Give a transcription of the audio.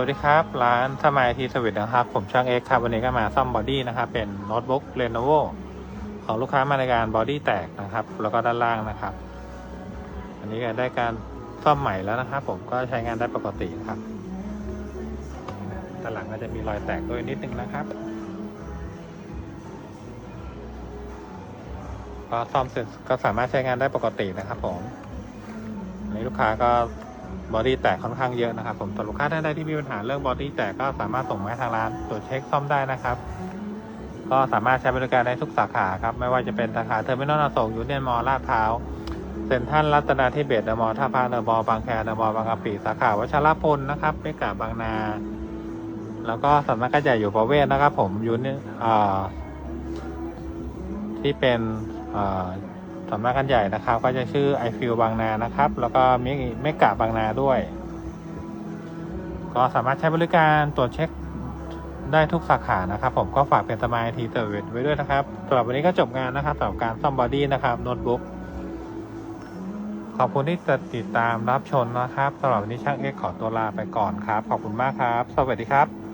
วัสดีครับ ร้านสมัยทีสวิตนะครับ ผมช่างเอ็กครับ วันนี้ก็มาซ่อมบอดี้นะครับ เป็นโน้ตบุ๊กเ e โน o ของลูกค้ามาในการบอดี้แตกนะครับ แล้วก็ด้านล่างนะครับ อันนี้ก็ได้การซ่อมใหม่แล้วนะครับ ผมก็ใช้งานได้ปกติครับด้านหลังก็จะมีรอยแตกด้วยนิดนึงนะครับ ก็ซ่อมเสร็จก็สามารถใช้งานได้ปกตินะครับ ผมอันนี้ลูกค้าก็ บอดี้แตกค่อนข้างเยอะนะครับผมแต่ลูกค้าท่านใดที่มีปัญหาเรื่องบอดี้แตกก็สามารถส่งมาให้ทางร้านตรวจเช็คซ่อมได้นะครับ ก็สามารถใช้บริการได้ทุกสาขาครับ ไม่ว่าจะเป็นสาขาเทอร์มินอลอโศกยูเนียนมอลลาดพร้าวเซ็นทรัลรัตนาธิเบศเดอะมอลท่าพระเดอะมอลบางแคเดอะมอลบางกะปิสาขาวัชรพลนะครับเมกาบางนา แล้วก็สำนักงานใหญ่อยู่ประเวศนะครับ ผมยูเนียนที่เป็นอ่า สำนักงานใหญ่นะครับ ก็จะชื่อไอฟิลบางนานะครับ แล้วก็มิเมกะบางนาด้วย ก็สามารถใช้บริการตรวจเช็คได้ทุกสาขานะครับ ผมก็ฝากเป็นสมายทีเตอร์เวไว้ด้วยนะครับสำหรับวันนี้ก็จบงานนะครับสำหรับการซ่อมบอดี้นะครับโน้ตบุ๊กขอบคุณที่ติดตามรับชมนะครับสำหรับวันนี้ช่างเอ็กขอตัวลาไปก่อนครับ ขอบคุณมากครับ สวัสดีครับ